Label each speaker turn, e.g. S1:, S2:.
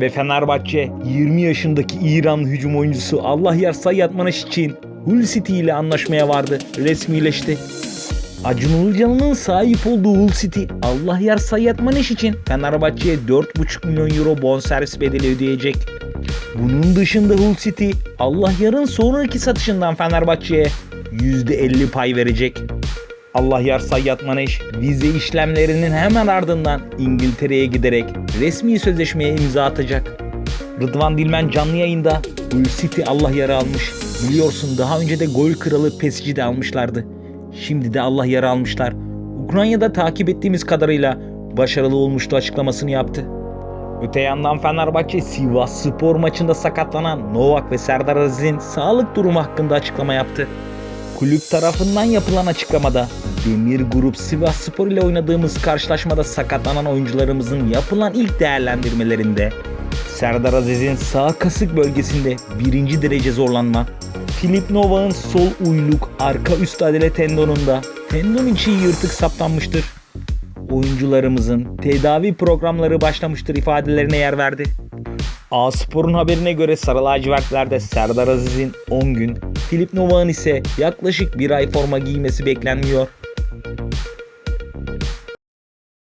S1: Ve Fenerbahçe 20 yaşındaki İranlı hücum oyuncusu Allah Yar Sayyad Manaş için Hull City ile anlaşmaya vardı. Resmileşti. Acun Ilıcalı'nın sahip olduğu Hull City Allah Yar Sayyad Manaş için Fenerbahçe'ye 4,5 milyon euro bonservis bedeli ödeyecek. Bunun dışında Hull City Allah Yar'ın sonraki satışından Fenerbahçe'ye %50 pay verecek. Allah Yar Sayyad Maneş vize işlemlerinin hemen ardından İngiltere'ye giderek resmi sözleşmeye imza atacak. Rıdvan Dilmen canlı yayında Hull City Allah Yar'ı almış. Biliyorsun daha önce de gol kralı Pesic'i de almışlardı. Şimdi de Allah Yar'ı almışlar. Ukrayna'da takip ettiğimiz kadarıyla başarılı olmuştu açıklamasını yaptı. Öte yandan Fenerbahçe Sivas Spor maçında sakatlanan Novak ve Serdar Aziz'in sağlık durumu hakkında açıklama yaptı. Kulüp tarafından yapılan açıklamada Demir Grup Sivas Spor ile oynadığımız karşılaşmada sakatlanan oyuncularımızın yapılan ilk değerlendirmelerinde Serdar Aziz'in sağ kasık bölgesinde birinci derece zorlanma, Filip Novak'ın sol uyluk arka üst adele tendonunda tendon içi yırtık saptanmıştır. Oyuncularımızın tedavi programları başlamıştır ifadelerine yer verdi. A Spor'un haberine göre Sarı lacivertlerde Serdar Aziz'in 10 gün, Filip Novak'ın ise yaklaşık bir ay forma giymesi beklenmiyor.